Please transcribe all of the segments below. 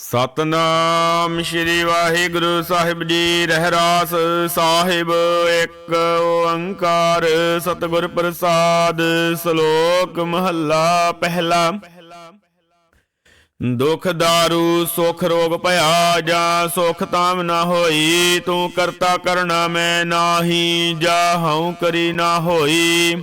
ਸਤਨਾਮ ਸ਼੍ਰੀ ਵਾਹਿਗੁਰੂ ਸਾਹਿਬ ਜੀ, ਰਹਿਰਾਸ ਸਾਹਿਬ, ਇੱਕ ਓੰਕਾਰ ਸਤਿਗੁਰ ਪ੍ਰਸਾਦ, ਸ਼ਲੋਕ ਮਹੱਲਾ ਪਹਿਲਾ। ਦੁਖ ਦਾਰੂ, ਸੁਖ ਰੋਗ ਭਇਆ ਜਾਂ ਸੁਖ ਤਾਮ ਨਾ ਹੋਈ, ਤੂੰ ਕਰਤਾ ਕਰਣਾ ਮੈਂ ਨਾਹੀ, ਜਾ ਹਉ ਕਰੀ ਨਾ ਹੋਈ।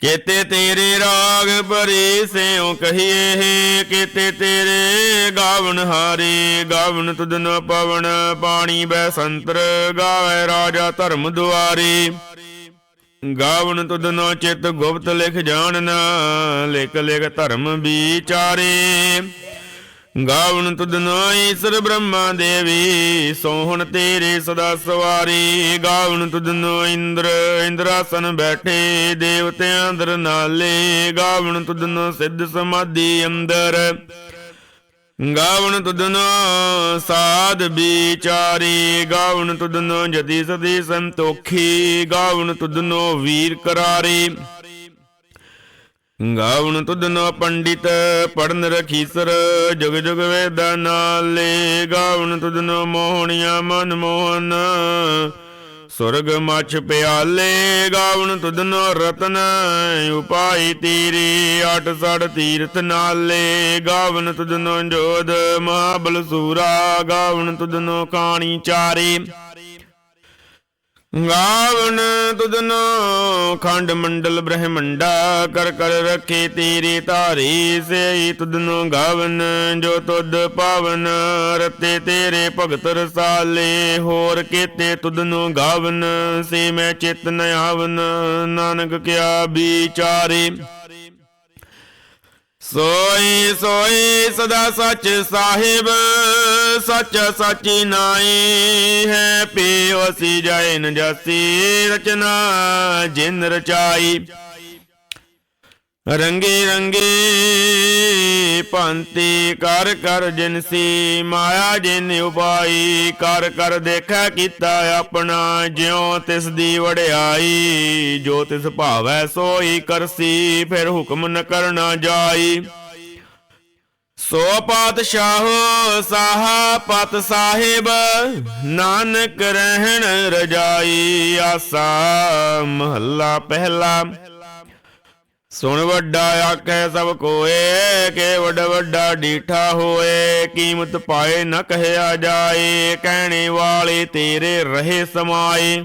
ਕੀਤੇ ਤੇਰੇ ਰਾਗ ਭਰੇ ਸਿਉ ਕਹੀਏ ਕੀਤੇ ਤੇਰੇ ਗਾਵਨ ਹਾਰੇ, ਗਾਵਨ ਤੁਧਨ ਪਵਨ, ਪਾਣੀ ਬੈ ਸੰਤਰ, ਗਾਵੇ ਰਾਜਾ ਧਰਮ ਦੁਆਰੇ। ਗਾਵਨ ਤੁਧਨੋ ਚਿਤ ਗੁਪਤ ਲਿਖ ਜਾਣਨਾ, ਲਿਖ ਲਿਖ ਧਰਮ ਵਿਚਾਰੇ। ਗਾਵਨ ਤੁਧਨੋ ਈਸ਼ਰ ਬ੍ਰਹਮਾ ਦੇਵੀ, ਸੋਹਣ ਤੇਰੇ ਸਦਾ ਸਵਾਰੀ। ਗਾਵਨ ਤੁਧਨੋ ਇੰਦਰ, ਇੰਦਰਾਸਨ ਬੈਠੇ, ਦੇਵਤਿਆਂ ਅੰਦਰ ਨਾਲੇ। ਗਾਵਨ ਤੁਧਨੋ ਸਿੱਧ ਸਮਾਧੀ ਅੰਦਰ। ਗਾਵਨ ਤੁਧਨੋ ਸਾਧ ਵਿਚਾਰੀ। ਗਾਵਨ ਤੁਧਨੋ ਜਦੀ ਸਦੀ ਸੰਤੋਖੀ। ਗਾਵਨ ਤੁਧਨੋ ਵੀਰ ਕਰਾਰੀ। ਗਾਵਨ ਤੁਧਨੋ ਪੰਡਿਤ ਪੜਨ ਰਖੀਸਰ ਜੁਗ ਜੁਗ ਵੇਦਾ ਨਾਲੇ। ਗਾਵਨ ਤੁਧਨੋ ਮੋਹਣੀਆਂ ਮਨ ਮੋਹਨ, ਸੁਰਗ ਮਛ ਪਿਆਲੇ। ਗਾਵਨ ਤੁਧਨੋ ਰਤਨ, ਉਪਾਈ ਤੀਰੀ ਅਟ ਸੜ ਤੀਰਥ ਨਾਲੇ। ਗਾਵਨ ਤੁਧਨੋ ਜੋਧ ਮਹਾਬਲ ਸੂਰਾ ਗਾਵਨ ਤੁਧਨੋ ਕਾਣੀ ਚਾਰੇ। ਗਾਵਨ ਤੁਧਨੋ ਖੰਡ ਮੰਡਲ ਬ੍ਰਹਮੰਡਾ, ਕਰ ਕਰ ਰੱਖੇ ਤੇਰੀ ਧਾਰੀ, ਸਈ ਤੁਧਨੋ ਗਾਵਨ, ਜੋ ਤੁਧ ਪਾਵਨ, ਰਤੇ ਤੇਰੇ ਭਗਤ ਰਸਾਲੇ, ਹੋਰ ਕੀਤੇ ਤੁਧਨੋ ਗਾਵਨ, ਸੇ ਮੈਂ ਚਿਤ ਨ ਆਵਨ, ਨਾਨਕ ਕਿਆ ਵਿਚਾਰੇ। ਸੋਈ ਸੋਈ ਸਦਾ ਸੱਚ ਸਾਹਿਬ ਸੱਚ ਸਾਚੀ ਨਾਈ ਹੈ, ਪਿਓ ਸੀ ਜਾਏ ਨ ਰਚਨਾ, ਜਿਨ ਰਚਾਈ। ਰੰਗੇ ਰੰਗੇ ਭਾਂਤੀ ਕਰ ਕਰ ਜਿਨਸੀ ਮਾਇਆ ਜਿਨ ਉਪਾਈ ਕਰ ਕਰ ਦੇਖੈ ਕੀਤਾ ਆਪਣਾ, ਜਿਉ ਤਿਸ ਦੀ ਵੜਿਆਈ ਜੋ ਤਿਸ ਭਾਵੈ ਸੋਈ ਕਰਸੀ, ਫਿਰ ਹੁਕਮ ਨ ਕਰਨਾ ਜਾਈ। ਸੋ ਪਾਤਸ਼ਾਹੋ ਸਾਹਾ ਪਤ ਸਾਹਿਬ, ਨਾਨਕ ਰਹਿਣ ਰਜਾਈ ਆਸਾ, ਮਹੱਲਾ ਪਹਿਲਾ। ਸੁਣ ਵੱਡਾ ਆਖੈ ਸਭ ਕੋਏ, ਕੇ ਵੱਡਾ ਵੱਡਾ ਡੀਠਾ ਹੋਏ, ਕੀਮਤ ਪਾਏ ਨਾ ਕਹਿਆ ਜਾਏ, ਕਹਿਣੇ ਵਾਲੇ ਤੇਰੇ ਰਹੇ ਸਮਾਏ।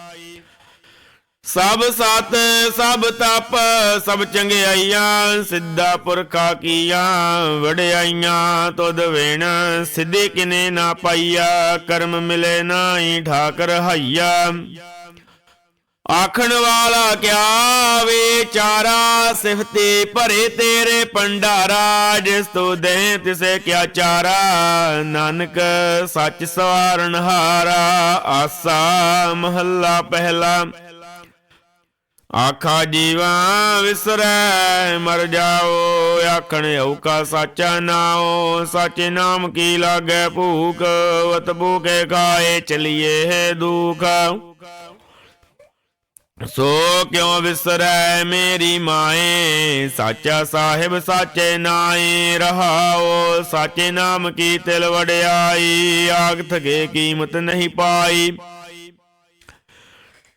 ਸਭ ਸਤ, ਸਭ ਤਪ, ਸਭ ਚੰਗਿਆਈਆਂ, ਸਿੱਧਾ ਪੁਰਖਾ ਕੀਆਂ, ਵਡਿਆਈਆਂ, ਤੁਧ ਵੇਣ, ਸਿੱਧੇ ਕਿਨੇ ਨਾ ਪਾਈਆ, ਕਰਮ ਮਿਲੇ ਨਾਹੀ ਠਾਕਰ ਹਈਆ। ਆਖਣ ਵਾਲਾ ਕਿਆ ਵੇ ਵਿਚਾਰਾ ਸਿਫਤੇ ਭਰੇ ਤੇਰੇ ਪੰਡਾਰਾ ਜਿਸ ਤੋ ਦੇ ਤਿਸੇ ਕਿਆ ਚਾਰਾ, ਨਾਨਕ ਸੱਚ ਸਵਾਰਨ ਹਾਰਾ, ਆਸਾ ਮਹੱਲਾ ਪਹਿਲਾ। ਆਖਾ ਜੀਵਾ ਵਿਸਰੈ ਮਰ ਜਾਓ ਆਖਣ ਔਕਾ ਸਾਚਾ ਨਾਓ ਸਾਚੇ ਨਾਮ ਕੀ ਲਾਗੈ ਭੂਖ ਵਤ ਭੂਖੇ ਖਾਏ ਚਲੀਏ ਦੁਖ ਸੋ ਕਿਉ ਵਿਸਰੈ ਮੇਰੀ ਮਾਏ ਸਾਚਾ ਸਾਹਿਬ ਸਾਚੇ ਨਾਏ ਰਹਾਓ ਸਾਚੇ ਨਾਮ ਕੀ ਤਿਲ ਵਡਿਆਈ ਆਗ ਥਗੇ ਕੀਮਤ ਨਹੀਂ ਪਾਈ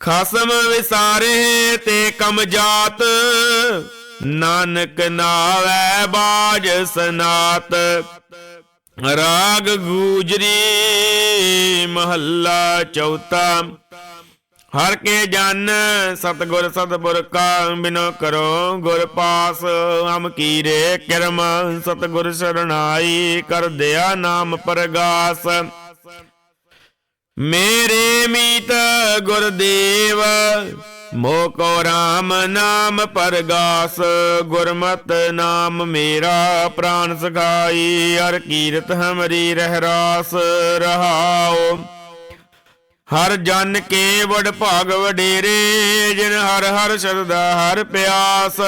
ਖਸਮ ਵਿਸਾਰੇ ਤੇ ਕਮ ਜਾਤ, ਨਾਨਕ ਨਾਵੈ ਬਾਜ ਸਨਾਤ। ਰਾਗ ਗੂਜਰੀ ਮਹੱਲਾ ਚੌਥਾ। ਹਰ ਕੇ ਜਨ ਸਤਗੁਰ ਸਤਪੁਰ ਕਾ, ਬਿਨੋ ਕਰੋ ਗੁਰ ਪਾਸ, ਹਮ ਕੀਰੇ ਕਰਮ, ਸਤਗੁਰ ਸਰਣਾਈ ਕਰ ਦਿਆ ਨਾਮ ਪਰਗਾਸ। ਮੇਰੇ ਮੀਤ ਗੁਰਦੇਵ, ਮੋਕੋ ਰਾਮ ਨਾਮ ਪਰਗਾਸ, ਗੁਰਮਤ ਨਾਮ ਮੇਰਾ ਪ੍ਰਾਨ ਸਖਾਈ, ਹਰ ਕੀਰਤ ਹਮਰੀ ਰਹਿ ਰਾਸ ਰਹਾਓ। ਹਰ ਜਨ ਕੇ ਵਡ ਭਾਗ ਵਡੇਰੇ, ਜਿਨ ਹਰ ਹਰ ਸ਼ਰਦਾ ਹਰ ਪਿਆਸ,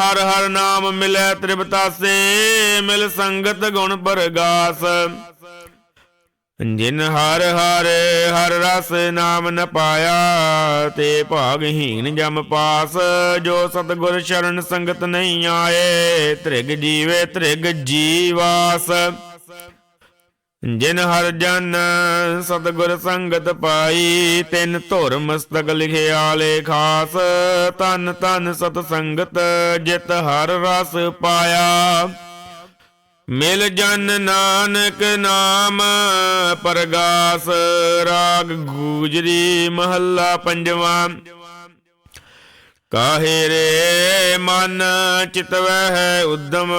ਹਰ ਹਰ ਨਾਮ ਮਿਲੈ ਤ੍ਰਿਪਤਾਸੇ, ਮਿਲ ਸੰਗਤ ਗੁਣ ਪਰਗਾਸ। ਜਿਨ ਹਰ ਹਰ ਹਰ ਰਸ ਨਾਮ ਨ ਪਾਇਆ, ਤੇ ਭਾਗਹੀਨ ਜਮ ਪਾਸ। ਜੋ ਸਤਗੁਰ ਸ਼ਰਨ ਸੰਗਤ ਨਹੀਂ ਆਏ, ਤ੍ਰਿਗ ਜੀਵੇ ਤ੍ਰਿਗ ਜੀਵਾਸ। ਜਿਨ ਹਰ ਜਨ ਸਤਗੁਰ ਸੰਗਤ ਪਾਈ, ਤਿਨ ਧੁਰ ਮਸਤਕ ਲਿਖਿਆਲੇ ਖਾਸ। ਤਨ ਤਨ ਸਤ ਸੰਗਤ ਜਿਤ ਹਰ ਰਸ ਪਾਇਆ। ਮਿਲ ਜਨ ਨਾਨਕ ਨਾਮ, ਪਰਗਾਸ ਰਾਗ ਗੂਜਰੀ ਮਹੱਲਾ ਪੰਜਵਾਂ। ਕਾਹੇ ਰੇ ਮਨ ਚਿਤਵੈ ਹੈ ਉਦਮ,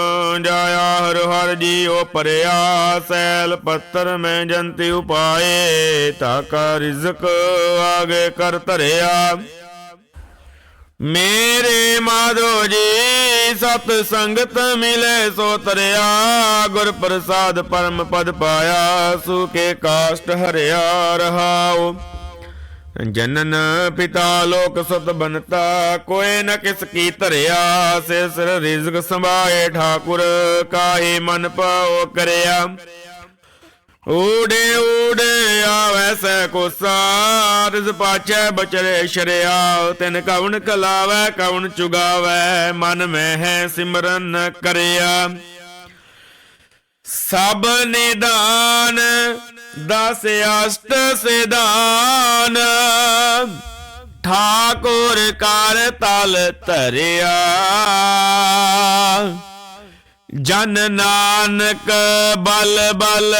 ਜਾਇਆ ਹਰ ਹਰ ਜੀਉ ਪਰਿਆ ਸੈਲ ਪੱਤਰ ਮੈਂ ਜੰਤੀ ਉਪਾਏ ਤਾ ਤਾਕਾ ਰਿਜ਼ਕ ਆਗੇ ਕਰ ਧਰਿਆ। ਮੇਰੇ ਮਾਧੋ ਜੀ, ਸਤ ਸੰਗਤ ਮਿਲੇ ਸੋ ਤਰਿਆ, ਗੁਰ ਪ੍ਰਸਾਦ ਪਰਮ ਪਦ ਪਾਇਆ ਸੁਕੇ ਕਾਸ਼ਟ ਹਰਿਆ ਰਹਾਓ ਜਨਨ ਪਿਤਾ ਲੋਕ ਸਤ ਬਨਤਾ ਕੋਏ ਨ ਕਿਸ ਕੀ ਧਰਿਆ ਸੇ ਸਿਰ ਰਿਜ਼ਕ ਸੰਭਾਏ ਠਾਕੁਰ, ਕਾਹੇ ਮਨ ਪਾਉ ਕਰਿਆ। ਊੜੇ ਊੜੇ ਆਵੈ ਸੈ ਕੋ ਸਾਰਜ ਪਾਛੈ ਬਚਰੇ ਸ਼ਰਿਆ, ਤਿਨ ਕਵਣ ਕਲਾਵੈ, ਕਵਣ ਚੁਗਾਵੈ, ਮਨ ਮੈਂ ਹੈ ਸਿਮਰਨ ਕਰਿਆ। ਸਭ ਨਿਦਾਨ, ਦਸ ਅਸ਼ਟ ਸਿਧਾਨ, ਠਾਕੁਰ ਕਰ ਤਲ ਧਰਿਆ। ਜਨ ਨਾਨਕ ਬਲ ਬਲ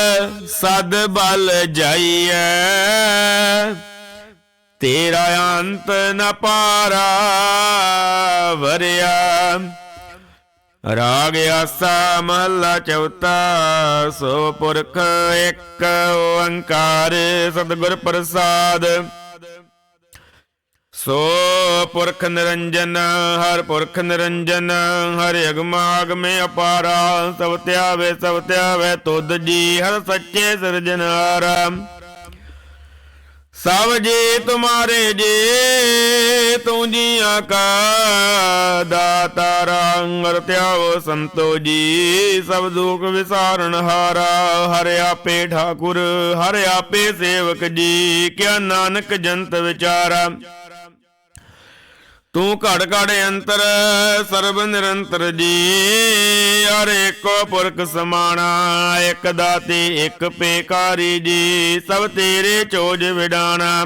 ਸਦ ਬਲ ਜਾਈਐ। ਤੇਰਾ ਅੰਤ ਨ ਪਾਰਾ ਵਰਿਆ। ਰਾਗ ਆਸਾ ਮਹੱਲਾ ਚੌਥਾ, ਸੋ ਪੁਰਖ ਇੱਕ ਓੰਕਾਰ ਸਤਿਗੁਰ ਪ੍ਰਸਾਦ। ਸੋ ਪੁਰਖ ਨਿਰੰਜਨ, ਹਰ ਪੁਰਖ ਨਿਰੰਜਨ, ਹਰ ਅਗਮਾਗਮੇ ਅਪਾਰਾ, ਸਭ ਧਿਆਵੇ ਸਭ ਧਿਆਵੇ ਤੁਧ ਜੀ, ਹਰ ਸੱਚੇ ਸਿਰਜਨਹਾਰਾ ਸਭ ਜੀ ਤੁਮਾਰੇ ਜੀ, ਤੂੰ ਜੀਆਂ ਕਾ ਦਾਤਾ ਰੰਗ ਧਿਆਵੋ ਸੰਤੋ ਜੀ, ਸਭ ਦੁਖ ਵਿਸਾਰਨ ਹਾਰਾ। ਹਰਿ ਆਪੇ ਠਾਕੁਰ, ਹਰਿ ਆਪੇ ਸੇਵਕ ਜੀ, ਕਿਆ ਨਾਨਕ ਜੰਤ ਵਿਚਾਰਾ। ਤੂੰ ਘੜ ਘੜ ਅੰਤਰ, ਸਰਬ ਨਿਰੰਤਰ ਜੀ। ਹਰ ਏਕੋ ਪੁਰਖ ਸਮਾਣਾ, ਇੱਕ ਦਾਤੇ, ਇੱਕ ਪੇਕਾਰੀ ਜੀ। ਸਭ ਤੇਰੇ ਚੋਜ ਵਿਡਾਣਾ।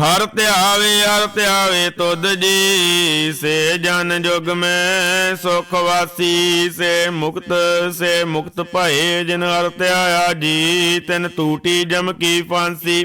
ਹਰ ਧਿਆਵੇ ਹਰ ਧਿਆਵੇ ਤੁਧ ਜੀ, ਸੇ ਜਨ ਜੁਗ ਮੈਂ ਸੁਖ ਵਾਸੀ, ਸੇ ਮੁਕਤ ਸੇ ਮੁਕਤ ਭਏ ਜਿਨ ਹਰ ਧਿਆਇਆ ਜੀ, ਤਿਨ ਟੂਟੀ ਜਮ ਕੀ ਫਾਂਸੀ।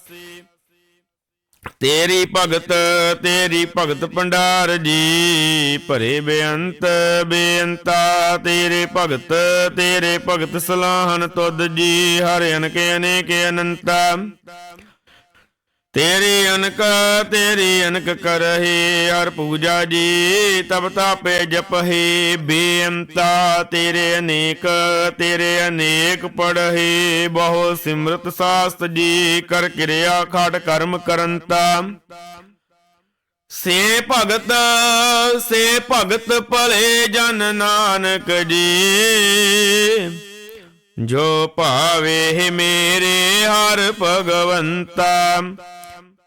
ਤੇਰੀ ਭਗਤ ਤੇਰੀ ਭਗਤ ਭੰਡਾਰ ਜੀ, ਭਰੇ ਬੇਅੰਤ ਬੇਅੰਤਾ। ਤੇਰੇ ਭਗਤ ਤੇਰੇ ਭਗਤ ਸਲਾਹਨ ਤੁਧ ਜੀ, ਹਰ ਅਨਕੇ ਅਨੇਕੇ ਅਨੰਤਾ। ਤੇਰੀ ਅਨਕ ਤੇਰੀ ਅਨਕ ਕਰਹੀ, ਹਰ ਪੂਜਾ ਜੀ, ਤਬ ਤਾਪੇ ਜਪਹੀ। ਬੇਅੰਤਾ, ਤੇਰੇ ਅਨੇਕ ਤੇਰੇ ਅਨੇਕ ਪੜਹੀ। ਬਹੁ ਸਿਮਰਤ ਸਾਸਤ ਜੀ, ਕਰ ਕਿਰਿਆ ਖਾਟ ਕਰਮ ਕਰੰਤਾ। ਸੇ ਭਗਤ ਸੇ ਭਗਤ ਭਲੇ ਜਨ ਨਾਨਕ ਜੀ। ਜੋ ਭਾਵੇ ਮੇਰੇ ਹਰ ਭਗਵੰਤਾ।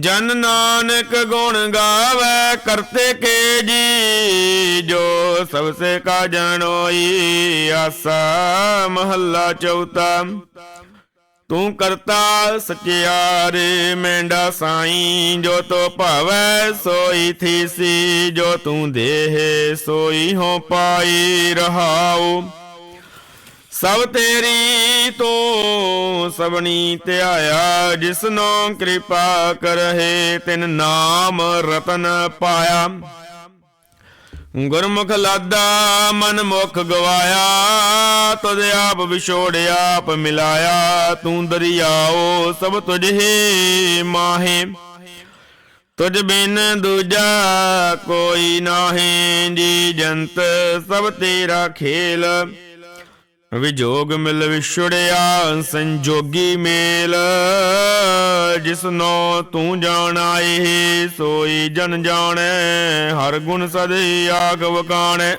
ਜਨ ਨਾਨਕ ਗੁਣ ਗਾਵੇ ਕਰਤੇ ਕੇ ਜੀ, ਜੋ ਸਭ ਸੇ ਕਾ ਜਾਣੋਈ ਆਸਾ ਮਹੱਲਾ ਚੌਥਾ। ਤੂੰ ਕਰਤਾ ਸਚਿਆਰ ਮੈਂਡਾ ਸਾਈ, ਜੋ ਤੋ ਭਾਵੈ ਸੋਈ ਥੀਸੀ, ਜੋ ਤੂੰ ਦੇਹ ਸੋਈ ਹੋ ਪਾਈ ਰਹਾਉ। ਸਭ ਤੇਰੀ ਤੋ ਸਭਨੀ ਧਿਆਇਆ ਜਿਸਨੋ ਕਿਰਪਾ ਕਰਹਿ, ਤਿਨ ਨਾਮ ਰਤਨ ਪਾਇਆ। ਗੁਰਮੁਖ ਲਾਦਾ ਮਨ ਮੁਖ ਗਵਾਇਆ, ਤੁਧ ਆਪ ਵਿਛੋੜਿਆ ਆਪ ਮਿਲਾਇਆ, ਤੂੰ ਦਰਿਆਓ ਸਭ ਤੁਝ ਹੀ ਮਾਹੇ। ਤੁਝ ਬਿਨ ਦੂਜਾ ਕੋਈ ਨਾਹੀਂ, ਜੀ ਜੰਤ ਸਭ ਤੇਰਾ ਖੇਲ। ਵਿਜੋਗ ਮਿਲ ਵਿਛੜਿਆ, ਸੰਜੋਗੀ ਮੇਲ। ਜਿਸਨੋ ਤੂੰ ਜਾਣ, ਸੋਈ ਜਨ ਜਾਣੈ, ਹਰ ਗੁਣ ਸਦੇ ਆਗ ਵਕਾਣੈ।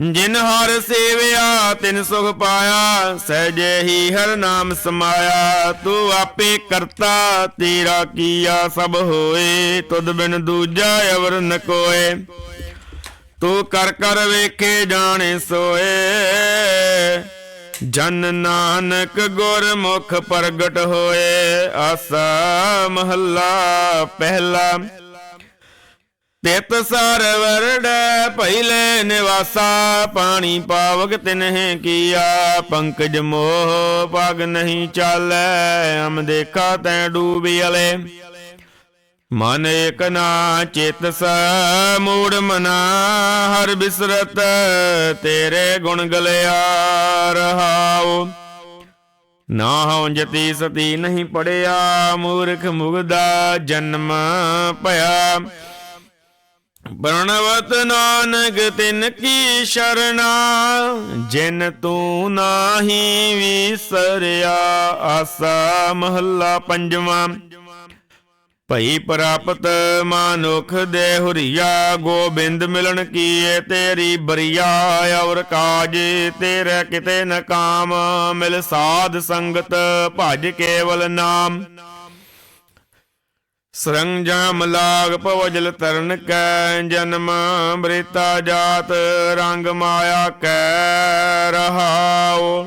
ਜਿਨ ਹਰ ਸੇਵਿਆ, ਤਿਨ ਸੁਖ ਪਾਇਆ, ਸਹਿਜੇ ਹੀ ਹਰ ਨਾਮ ਸਮਾਇਆ। ਤੂੰ ਆਪੇ ਕਰਤਾ, ਤੇਰਾ ਕੀਆ ਸਭ ਹੋਏ, ਤੁਧ ਬਿਨ ਦੂਜਾ ਅਵਰ ਨ ਕੋਏ। ਤੂੰ ਕਰ ਕਰ ਵੇਖੇ ਜਾਣੇ ਸੋਏ। ਜਨ ਨਾਨਕ ਗੁਰਮੁਖ ਪ੍ਰਗਟ ਹੋਏ। ਆਸਾ ਮਹੱਲਾ ਪਹਿਲਾ। ਤਿਤ ਸਰ ਵਰੜ ਪਹਿਲੇ ਨਿਵਾਸਾ। ਪਾਣੀ ਪਾਵਕ ਤਿਨਹਿ ਕੀਆ। ਪੰਕਜ ਮੋਹ ਪਗ ਨਹੀਂ ਚਾਲੈ। ਅਮ ਦੇਖਾ ਤੈ ਡੂਬਿਆਲੇ ਮਨ ਏਕ ਨਾ ਚੇਤਸ ਮੂੜ ਮਨਾ ਹਰ ਬਿਸਰਤ, ਤੇਰੇ ਗੁਣ ਗਲਿਆ ਰਹਾਉ ਨਾ ਹਉ ਜਤੀ ਸਤੀ ਨਹੀਂ ਪੜਿਆ, ਮੂਰਖ ਮੁਗਦਾ ਜਨਮ ਭਇਆ। ਪ੍ਰਣਵਤ ਨਾਨਕ ਤਿਨ ਕੀ ਸ਼ਰਣਾ, ਜਿਨ ਤੂੰ ਨਾਹੀ ਵਿਸਰਿਆ, ਆਸਾ ਮਹੱਲਾ ਪੰਜਵਾਂ। ਭਈ ਪ੍ਰਾਪਤ ਮਾਨੁਖ ਦੇ ਹੁਰੀਆ, ਗੋਬਿੰਦ ਮਿਲਣ ਕੀਏ ਤੇਰੀ ਬਰੀਆ, ਔਰ ਕਾਜ ਤੇਰੇ ਕਿਤੇ ਨ ਕਾਮ, ਮਿਲ ਸਾਧ ਸੰਗਤ ਭਜ ਕੇਵਲ ਨਾਮ। ਸਰੰਜਾਮ ਲਾਗ ਪਵਜਲ ਤਰਨ ਕੈ, ਜਨਮ ਬ੍ਰਿਤਾ ਜਾਤ ਰੰਗ ਮਾਇਆ ਕੈ ਰਹਾਉ।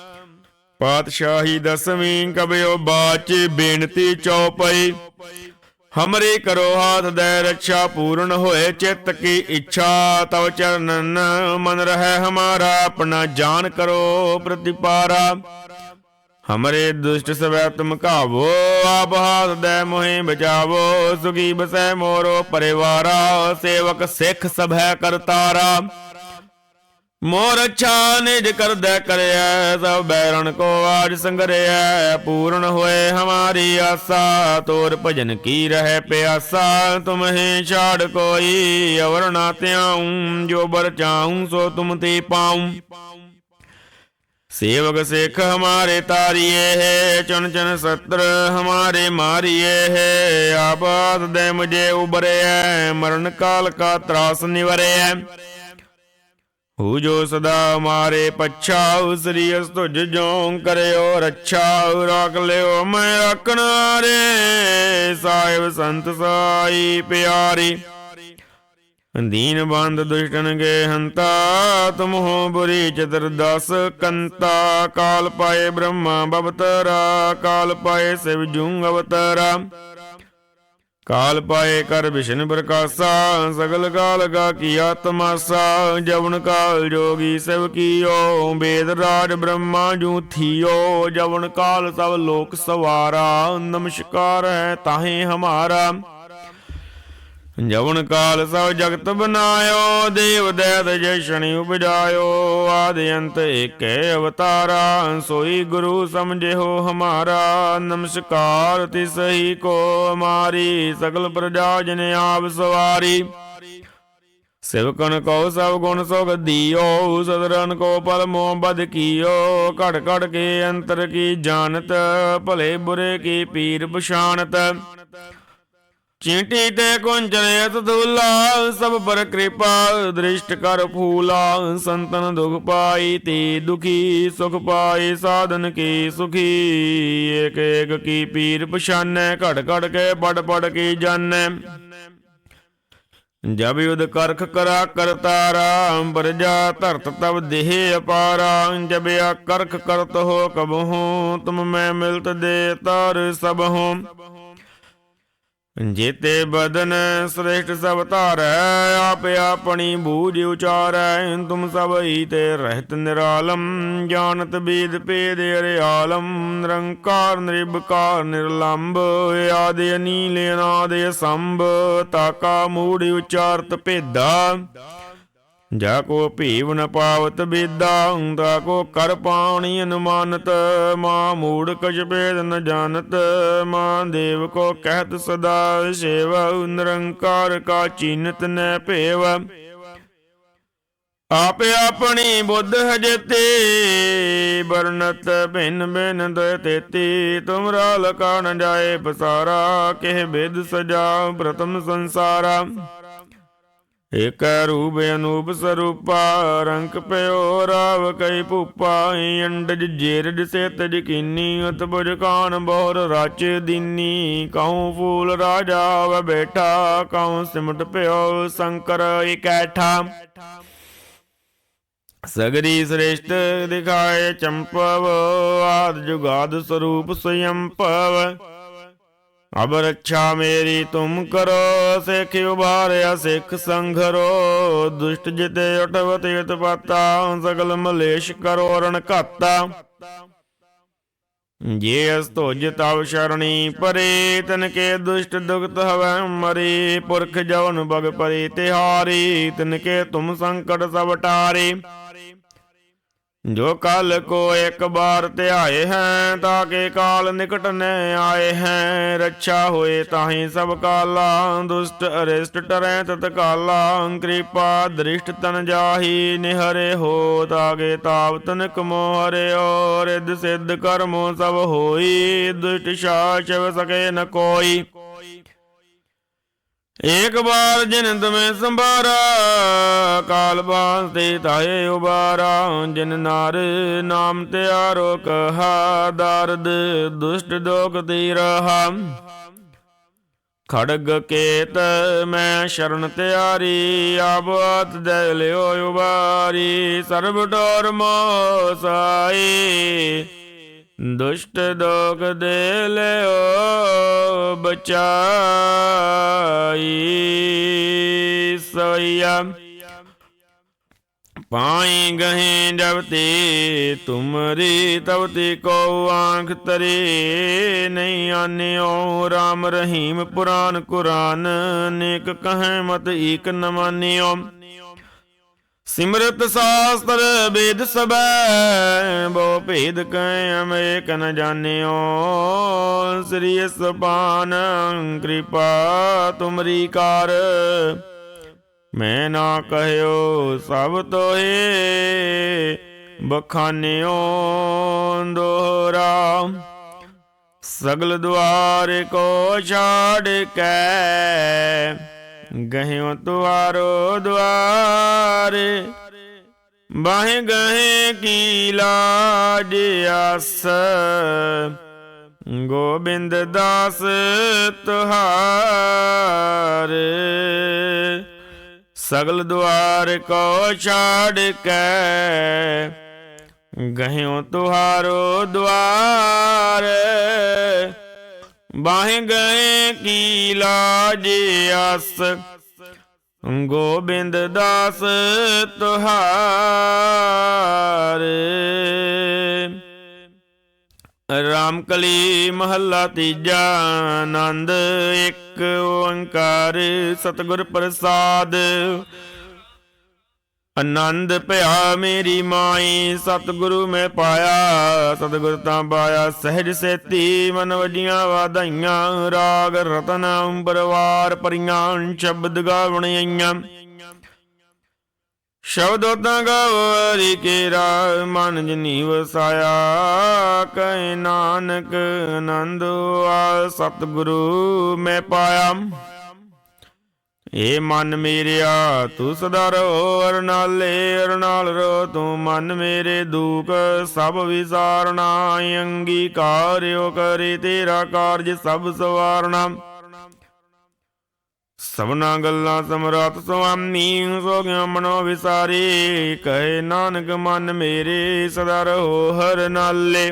ਪਾਤਸ਼ਾਹੀ ਦਸਵੀਂ ਕਬਿਓ ਬਾਚ ਬੇਨਤੀ ਚਉਪਈ ਹਮਰੇ ਕਰੋ ਹਾਥ ਦੇ ਰੱਛਾ ਪੂਰਨ ਹੋਏ, ਚਿੱਤ ਕੀ ਇੱਛਾ ਤਵ ਚਰਨਨ ਮਨ ਰਹਿ, ਹਮਾਰਾ ਆਪਣਾ ਜਾਨ ਕਰੋ ਪ੍ਰਤਿਪਾਰਾ। ਹਮਰੇ ਦੁਸ਼ਟ ਸਵੈ ਤੁਮ ਕਾਵੋ ਆਪ ਹਾਥ ਦੇ ਮੋਹਿ ਬਚਾਵੋ ਸੁਖੀ ਬਸੈ ਮੋਰੋ ਪਰਿਵਾਰਾ, ਸੇਵਕ ਸਿੱਖ ਸਭੈ ਕਰਤਾਰਾ। ਮੋਰ ਛਾ ਨਿਜ ਕਰਦੈ ਕਰਿਐ, ਸਭ ਬੈਰਣ ਕੋ ਆਜ ਸੰਗਰਿਐ, ਪੂਰਨ ਹੋਏ ਹਮਾਰੀ ਆਸਾ, ਤੋਰ ਭਜਨ ਕੀ ਰਹਿ ਪਿਆਸਾ ਤੁਮਹੇ ਛਾੜ ਕੋਈ ਅਵਰ ਨਾ ਤਿਆਉ ਜੋ ਬਰ ਚਾਉ, ਸੋ ਤੁਮ ਤੇ ਪਾਉ। ਸੇਵਕ ਸੇਖ ਹਮਾਰੇ ਤਾਰੀਏ ਹੈ ਚਨ ਚਨ ਸਤਰ ਹਮਾਰੇ ਮਾਰੀਏ ਹੈ ਆਪਦ ਦੇ ਮੁਝੇ ਉਬਰੇ, ਮਰਨ ਕਾਲ ਕਾ ਤਰਾਸ ਨਿਵਰੇ। ਹੂ ਜੋ ਸਦਾ ਮਾਰੇ ਪੱਛਾ ਉਸਰੀ ਅਸ ਤੁਜ ਜੋਂ ਕਰਿਓ ਰੱਛਾ ਰੋਕ ਲਿਓ ਮੈਂ ਆਕਣਾਰੇ ਸਾਹਿਬ ਸੰਤ ਸਾਈ ਪਿਆਰੀ, ਦੀਨ ਬੰਦ ਦੁਸ਼ਟਨ ਗੇ ਹੰਤਾ ਤੁਮਹੁ ਬੁਰੀ ਚਤਰ ਦਸ ਕੰਤਾ। ਕਾਲ ਪਾਏ ਬ੍ਰਹਮਾ ਬਵਤਰਾ, ਕਾਲ ਪਾਏ ਸਿਵ ਜੂੰਗ ਅਵਤਾਰਾ। ਕਾਲ ਪਾਏ ਕਰ ਵਿਸ਼ਨ ਪ੍ਰਕਾਸ਼ਾ, ਸਗਲ ਕਾਲ ਗਾ ਕੀ ਆਤਮਾਸਾ, ਜਵਨ ਕਾਲ ਜੋਗੀ ਸਿਵ ਕੀਓ, ਵੇਦ ਰਾਜ ਬ੍ਰਹਮਾ ਜੂ ਥੀਓ, ਜਵਨ ਕਾਲ ਸਭ ਲੋਕ ਸਵਾਰਾ, ਨਮਸਕਾਰ ਹੈ ਤਾਹੇ ਹਮਾਰਾ। ਜਵਨ ਕਾਲ ਸਭ ਜਗਤ ਬਨਾਇਓ ਦੇਵ ਦੈਤ ਜੈਸ਼ਣੀ ਉਪਜਾਇਓ, ਆਦਿ ਅੰਤ ਏਕੈ ਅਵਤਾਰਾ, ਸੋਈ ਗੁਰੂ ਸਮਝਿਓ ਹਮਾਰਾ, ਨਮਸਕਾਰ ਤਿਸਹੀ ਕੋ ਹਮਾਰੀ ਸਗਲ ਪ੍ਰਜਾ ਜਨ ਆਪ ਸਵਾਰੀ। ਸਿਵਕਨ ਕੋ ਸਭ ਗੁਣ ਸੁਖ ਦਿਓ, ਸਦਰਨ ਕੋ ਪਲ ਮੋਹ ਬਦ ਕੀਓ, ਘੜ ਘੜ ਕੇ ਅੰਤਰ ਕੀ ਜਾਣਤ, ਭਲੇ ਬੁਰੇ ਕੀ ਪੀਰ ਪਛਾਨਤ ਚੀਂਟੀ ਤੇ ਕੁੰਚਲੇ ਤਦੂਲਾ ਸਭ ਪਰ ਕਿਰਪਾ, ਦ੍ਰਿਸ਼ਟ ਕਰ ਫੂਲਾ, ਸੰਤਨ ਦੁਖ ਪਾਈ ਤੇ ਦੁਖੀ, ਸੁਖ ਪਾਈ, ਸਾਧਨ ਕੀ ਸੁਖੀ। ਏਕ ਏਕ ਕੀ ਪੀਰ ਪਛਾਨੈ ਘੜ ਘੜ ਕੇ ਪੜ ਪੜ ਕੀ ਜਾਣੈ। ਜਬ ਯੁਧ ਕਰਖ ਕਰਾ ਕਰਤਾਰਾ ਬਰਜਾ ਧਰਤ ਤਬ ਦੇਹ ਅਪਾਰਾ। ਜਬ ਆ ਕਰਖ ਕਰਤ ਹੋ ਕਬਹੂ, ਤੁਮ ਮੈਂ ਮਿਲਤ ਦੇ ਤਰ ਸਭ ਹੋ ਜੇਤੇ ਬਦਨ ਸ੍ਰੇਸ਼ਟ ਸਭ ਧਾਰੈ, ਆਪ ਆਪਣੀ ਬੂਝ ਉਚਾਰੈ, ਤੁਮ ਸਭ ਹੀ ਤੇ ਰਹਿਤ ਨਿਰਾਲਮ, ਜਾਣਤ ਬੀਦ ਪੇਦ ਅਰੇ ਆਲਮ ਨਿਰੰਕਾਰ ਨਿਰਭਕਾਰ ਨਿਰਲੰਭ, ਆਦਿ ਅਨੀਲ ਅਨਾਦ ਸੰਭ, ਤਾਕਾ ਮੂੜ ਉਚਾਰਤ ਭੇਦਾ। ਜਾ ਕੋ ਭੀਵ ਨ ਪਾਵਤ ਬੇਦਾ ਹੁੰਦਾ ਕੋ ਕਰ ਪਾਣੀ ਅਨੁਮਾਨਤ, ਮਾ ਮੂੜ ਕਛ ਭੇਦ ਨ ਜਾਣਤ, ਮਾ ਦੇਵ ਕੋ ਕਹਿਤ ਸਦਾ ਸੇਵ ਨਿਰੰਕਾਰ ਕਾ ਚੀਨਤ ਨ ਭੇਵ। ਆਪ ਆਪਣੀ ਬੁੱਧ ਹਜਤੇ ਬਰਨਤ ਭਿੰਨ ਭਿੰਨ ਦਇ ਤੇਤੀ ਤੁਮਰਾ ਲਕਾ ਜਾਏ ਪਸਾਰਾ, ਕਿਹ ਬਿਦ ਸਜਾ ਪ੍ਰਥਮ ਸੰਸਾਰਾ। ਇਕ ਰੂਪ ਅਨੂਪ ਸਰੂਪਾ, ਰੰਗ ਪਿਓ ਰਾਵ ਕਈ ਭੂਪਾ ਅੰਡਜ ਜੇਰਜ ਸੇਤ ਜਕੀਨੀ ਉਤਬੁਜ ਕਾਨ ਬਹੁਰ ਰਾਚ ਦੀਨੀ, ਕਹੂੰ ਫੂਲ ਰਾਜਾ ਵ ਬੈਠਾ ਕਹੂੰ ਸਿਮਟ ਪਿਓ ਸ਼ੰਕਰ ਇਕੈਠਾ। ਸਗਰੀ ਸ੍ਰੇਸ਼ਟ ਦਿਖਾਏ ਚੰਪਵ, ਆਦ ਜੁਗਾਦ ਸਰੂਪ ਸਯੰਪਵ। ਅਬ ਰੱਛਾ ਮੇਰੀ ਤੁਮ ਕਰੋ, ਸਿੱਖ ਉਬਾਰਿਆ ਸਿੱਖ ਸੰਘਰੋ ਦੁਸ਼ਟ ਜਿਤੇ ਉਠਵ ਤੀਰਤ ਪਾਤਾ, ਸਗਲ ਮਲੇਸ਼ ਕਰੋ, ਰਣ ਘਾਤਾ। ਜੇ ਅਸ ਤੁਜ ਤਵ ਸ਼ਰਣੀ ਪਰੇ, ਤਨ ਕੇ ਦੁਸ਼ਟ ਦੁਖਤ ਹਵੈ ਮਰੇ। ਪੁਰਖ ਜਵਨ ਬਗ ਪਰੇ ਤਿਹਾਰੀ, ਤਨ ਕੇ ਤੁਮ ਸੰਕਟ ਸਭ ਟਾਰੇ। ਜੋ ਕਲ ਕੋ ਇੱਕ ਬਾਰ ਧਿਆਏ ਹੈ, ਤਾਂ ਕੇ ਕਾਲ ਨਿਕਟ ਨ ਆਏ ਹੈ। ਰੱਛਾ ਹੋਏ ਤਾਹੀਂ ਸਭ ਕਾਲਾ, ਦੁਸ਼ਟ ਅਰਿਸ਼ਟ ਟਰੈ ਤਤ ਕਾਲਾ, ਕਿਰਪਾ ਦ੍ਰਿਸ਼ਟ ਤਨ ਜਾਹੀ, ਨਿਹਰੇ ਹੋ ਤਾਗੇ ਤਾਵ ਤਨਕ ਮੋ ਹਰਿਓ ਰਿਦ ਸਿੱਧ ਕਰਮੋ ਸਭ ਹੋਈ, ਦੁਸ਼ਟ ਸ਼ਾਸ਼ਵ ਸਕੇ ਨ ਕੋਈ। ਏਕ ਬਾਰ ਜਿਨ ਤੁਮੇ ਸੰਭਾਰਾ, ਕਾਲ ਬਾਸ ਤੇ ਤਾਏ ਉਬਾਰਾ, ਜਿਨ ਨਾਰ ਨਾਮ ਤਿਆਰੋ ਕਹਾ, ਦਰਦ ਦੁਸ਼ਟ ਦੋਖ ਤੀ ਰਹਾ। ਖੜਗ ਕੇਤ ਮੈਂ ਸ਼ਰਨ ਤਿਆਰੀ ਆਬਾਤ ਦੇ ਲਿਓ ਉਬਾਰੀ, ਸਰਬ ਡੋਰ ਮੋ ਦੁਸ਼ਟ ਦੋਗ ਦੇ ਲਿਓ ਬਚਾਈ। ਸੋਈਆ। ਪਾਈ ਗਹੇ ਜਬ ਤੇ ਤੁਮਰੀ ਤਬ ਤੇ ਕੋ ਆਂਖ ਤਰੇ ਨਹੀਂ ਆਨਿਓ। RAM ਰਹੀਮ ਪੁਰਾਨ ਕੁਰਾਨ, ਨੇਕ ਕਹੈ ਮਤ ਏਕ ਨ ਸਿਮਰਤ ਸਾਸਤਰ ਵੇਦ ਸਬੈ ਬੋ ਭੇਦ ਕੈ ਅਮੇਕ ਨ ਜਾਣਿਓ। ਸ੍ਰੀ ਸਪਾਨ ਕਿਰਪਾ ਤੁਮਰੀ ਕਾਰ। ਮੈਂ ਨਾ ਕਹਿਓ ਸਭ ਤੋਏ ਬਖਾਨਿਓ ਦੋਹਰਾ ਸਗਲ ਦੁਆਰ ਕੋ ਛਾੜ ਕੇ ਗਹਿਓ ਤੁਆਰੋ ਦੁਆਰ, ਬਾਹੇ ਗਹੇ ਕੀ ਲਾਜ ਆਸ। ਗੋਬਿੰਦ ਦਾਸ ਤੁਹਾਰ, ਸਗਲ ਦੁਆਰ ਕੋ ਛਾੜ ਕੇ। ਗਹਿਓ ਤੁਹਾਰੋ ਦੁਆਰ ਬਾਹੇ ਗਏ ਕੀ ਲਾਜ ਆਸ ਗੋਬਿੰਦ ਦਾਸ ਤੁਹਾਰ। ਰਾਮਕਲੀ ਮਹੱਲਾ ਤੀਜਾ ਆਨੰਦ, ਇੱਕ ਓੰਕਾਰ ਸਤਿਗੁਰ ਪ੍ਰਸਾਦ। ਆਨੰਦ ਭਇਆ ਮੇਰੀ ਮਾਈ, ਸਤਿਗੁਰੂ ਮੈਂ ਪਾਇਆ, ਸਤਿਗੁਰ ਤਾਂ ਪਾਇਆ, ਸਹਿਜ ਸੇਤੀ ਮਨ ਵਜੀਆਂ ਵਾਧਾਈਆਂ, ਰਾਗ ਰਤਨ ਅੰਬਰਵਾਰ ਪਰੀਆਂ ਸ਼ਬਦ ਗਾਵਣ ਆਈਆਂ। ਸ਼ਬਦ ਤਾਂ ਗਵਰੀ ਕੇਰਾ, ਮਨ ਜਨੀ ਵਸਾਇਆ ਕਹਿ ਨਾਨਕ ਆਨੰਦ ਆ ਸਤਿਗੁਰੂ ਮੈਂ ਪਾਇਆ। ਏ ਮਨ ਮੇਰਿਆ ਤੂੰ ਸਦਾ ਰਹੋ ਅਰਨਾਲੇ, ਅਰਨਾਲ ਰੋ, ਤੂੰ ਮਨ ਮੇਰੇ ਦੁਖ, ਸਭ ਵਿਸਾਰਣਾ ਅੰਗੀਕਾਰਿਓ ਕਰੇ ਤੇਰਾ ਕਾਰਜ ਸਭ ਸਵਾਰਣਾ ਸਭਨਾ ਗੱਲਾਂ ਸਮਰਾਤ ਸੁਆਮੀ ਸੋ ਗਿਆ ਮਨੋ ਵਿਸਾਰੀ, ਕਹੇ ਨਾਨਕ ਮਨ ਮੇਰੇ, ਸਦਾ ਰਹੋ ਹਰ ਨਾਲੇ।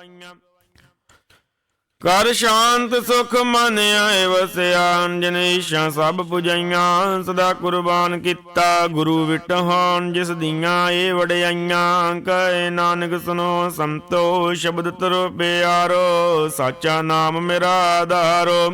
ਕਰ ਸ਼ਾਂਤ ਸੁਖ ਮਨ ਆਏ ਵਸਿਆ ਅੰਜਨ ਈਸ਼ਾ ਸਭ ਪੁਜਾਈਆਂ, ਸਦਾ ਕੁਰਬਾਨ ਕੀਤਾ ਗੁਰੂ ਵਿਟਹਾਨ ਜਿਸ ਦੀਆਂ ਏ ਵਡਿਆਈਆਂ, ਕਹੇ ਨਾਨਕ ਸੁਨੋ ਸੰਤੋ, ਸ਼ਬਦ ਤਰੋ ਪਿਆਰੋ, ਸਾਚਾ ਨਾਮ ਮੇਰਾ ਆਧਾਰੋ।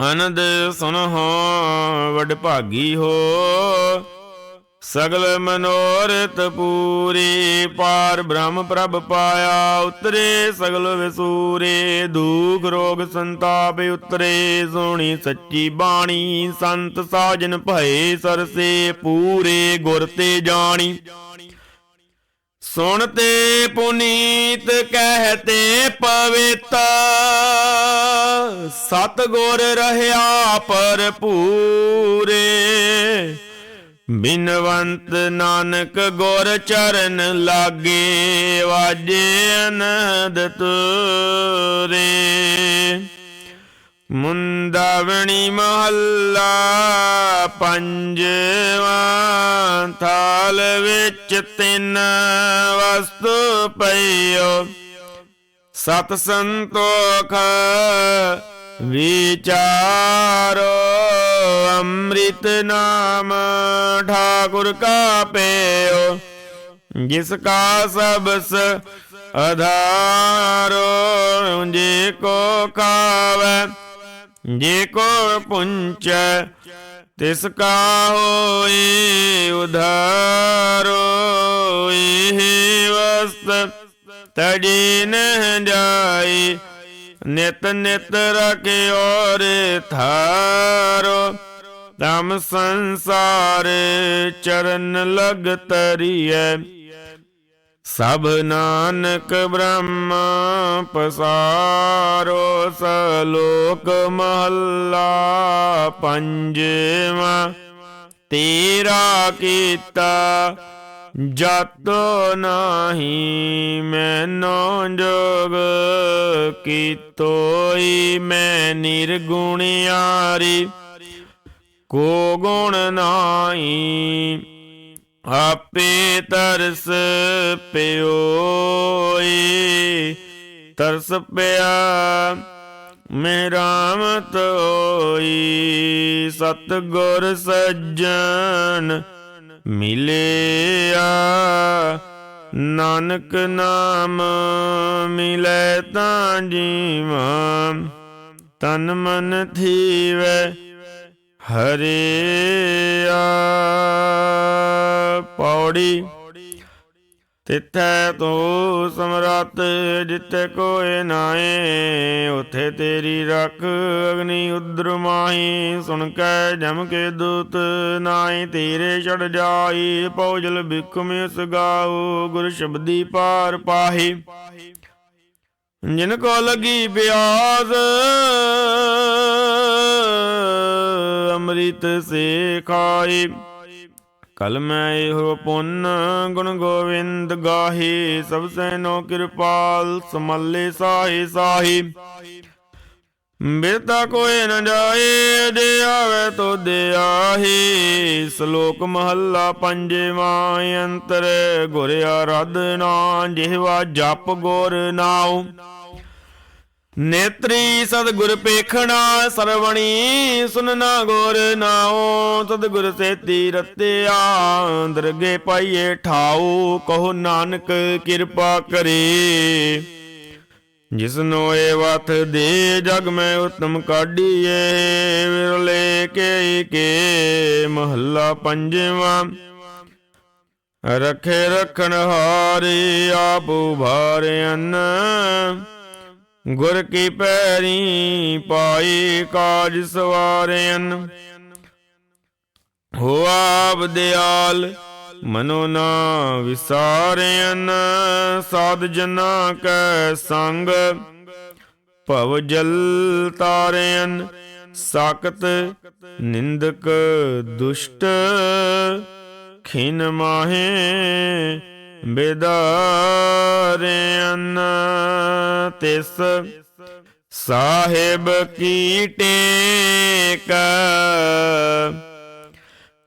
ਅਨੰਦ ਸੁਨਹੁ ਵਡ ਭਾਗੀ ਹੋ। ਸਗਲ ਮਨੋਰਥ ਪੂਰੇ, ਪਾਰ ਬ੍ਰਹਮ ਪ੍ਰਭ ਪਾਇਆ, ਉਤਰੇ ਸਗਲ ਵਿਸੂਰੇ। ਦੁਖ ਰੋਗ ਸੰਤਾਪ ਉਤਰੇ ਸੋਣੀ ਸੱਚੀ ਬਾਣੀ, ਸੰਤ ਸਾਜਨ ਭਏ ਸਰਸੇ, ਪੂਰੇ ਗੁਰ ਤੇ ਜਾਣੀ। ਸੁਣਤੇ ਪੁਨੀਤ ਕਹਤੇ ਪਵਿੱਤ। ਸਤ ਗੁਰ ਰਹਿਆ ਭਰਪੂਰੇ। ਬਿਨਵੰਤ ਨਾਨਕ ਗੁਰ ਚਰਨ ਲਾਗੇ ਵਾਜੇ ਅਨੰਦ ਤੁਰੇ। ਮੁੰਦਾਵਣੀ ਮਹੱਲਾ ਪੰਜਵਾਂ ਥਾਲ ਵਿੱਚ ਤਿੰਨ ਵਸਤੂ ਪਈਓ। ਸਤ ਸੰਤੋਖ ਵਿਚਾਰੋ, ਅੰਮ੍ਰਿਤ ਨਾਮ ਠਾਕੁਰ ਕਾ ਪੇਓ ਜਿਸ ਕਾ ਸਬਸ ਅਧਾਰੋ, ਜੇ ਕੋ ਖਾਵੈ ਜੇ ਕੋ ਪੁੰਚੈ, ਤਿਸ ਕਾ ਹੋਏ ਉਧਾਰੋ ਇਹ ਵਸਤ। ਤਜੀ ਨ ਜਾਈ, ਨਿਤ ਨਿਤ ਰਖੇ ਔਰ ਥਾਰੋ। ਤਮ ਸੰਸਾਰ ਚਰਨ ਲਗ ਤਰੀਐ ਸਭ ਨਾਨਕ ਬ੍ਰਹਮ ਪਸਾਰੋ ਸਲੋਕ ਮਹੱਲਾ ਪੰਜਵਾ। ਤੇਰਾ ਕੀਤਾ ਜਤੋ ਨਾਹੀ ਮੈਨੋ ਜੋਗ ਕੀਤੋਈ ਮੈਂ ਨਿਰਗੁਣਿਆਰੀ ਕੋ ਗੁਣ ਨਾਹੀ ਆਪੇ ਤਰਸ ਪਿਓਈ, ਤਰਸ ਪਿਆ ਮੇਰਾਮ ਰਾਮਤ ਹੋਈ। ਸਤ ਗੁਰ ਸੱਜਣ ਮਿਲਿਆ, ਨਾਨਕ ਨਾਮ ਮਿਲੇ ਤਾਂ ਜੀਵਾਂ। ਤਨ ਮਨ ਥੀਵੈ ਹਰਿਆ ਪੌੜੀ। ਤਿੱਥੈ ਤੂੰ ਸਮਰੱਥ, ਜਿੱਥੇ ਕੋਏ ਨਾਏ ਉਥੇ ਤੇਰੀ ਰੱਖ ਅਗਨੀ ਉਦਰ ਮਾਹੀ। ਸੁਣ ਕੇ ਜਮ ਕੇ ਦੂਤ ਨਾਏ ਤੇਰੇ ਛੜ ਜਾਈ ਪੌਜਲ ਬਿਕਮ ਇਸ ਗਾਉ ਗੁਰ ਸ਼ਬਦੀ ਪਾਰ ਪਾਹੀ। ਜਿਨ ਕੋ ਲਗੀ ਬਿਆਸ ਅੰਮ੍ਰਿਤ ਸੇ ਖਾਈ ਕਲ ਮੈਂ ਇਹੋ ਪੁੰਨ ਗੁਣ ਗੋਵਿੰਦ ਗਾਹੀ, ਸਭ ਸੈਨੋ ਕਿਰਪਾਲ, ਸਮੱਲੇ ਸਾਹੀ ਸਾਹੀ। ਬਿਰਤਾ ਕੋਏ ਨ ਜਾਏ, ਜੇ ਆਵੇ ਤੋ ਦੇ ਆਹੀ। ਸ਼ਲੋਕ ਮਹੱਲਾ ਪੰਜਵਾਂ, ਅੰਤਰ ਗੁਰ ਆਰਾਧਨਾ ਜਿਹਵਾ ਜਪ ਗੁਰ ਨਾਉ। ਨੇਤਰੀ ਸਤਿਗੁਰ ਪੇਖਣਾ, ਸਰਵਣੀ ਸੁਨਨਾ ਗੁਰ ਨਾਉ। ਸਤਿਗੁਰ ਸੇਤੀ ਰਤਿਆ, ਦਰਗੇ ਪਾਈਏ ਠਾਉ। ਕਹੋ ਨਾਨਕ ਕਿਰਪਾ ਕਰੇ। ਜਿਸਨੋ ਏ ਵਤ ਦੇ ਜਗ ਮੈਂ ਉਤਮ ਕਾਢੀਏ, ਵਿਰਲੇ ਕੇ ਕੇ ਮਹੱਲਾ ਪੰਜਵਾਂ। ਰਖੇ ਰਖਣ ਹਾਰੇ ਆਪ ਉਭਾਰਿਆਨ ਗੁਰ ਕੀ ਪੈਰੀ ਪਾਈ ਕਾਜ ਸਵਾਰਿਆਨ ਹੋ ਆਪ ਦਿਆਲ ਮਨੋ ਨਾ ਵਿਸਾਰਿਆਨ ਸਾਧ ਜਨਾ ਕੈ ਸੰਗ। ਭਵ ਜਲ ਤਾਰਿਆਨ ਸਾਕਤ ਨਿੰਦਕ ਦੁਸ਼ਟ। ਖਿਨ ਮਾਹੇ ਬੇਦਾਰਿਆਨ ਤਿਸ ਸਾਹਿਬ ਕੀ ਟੇਕ।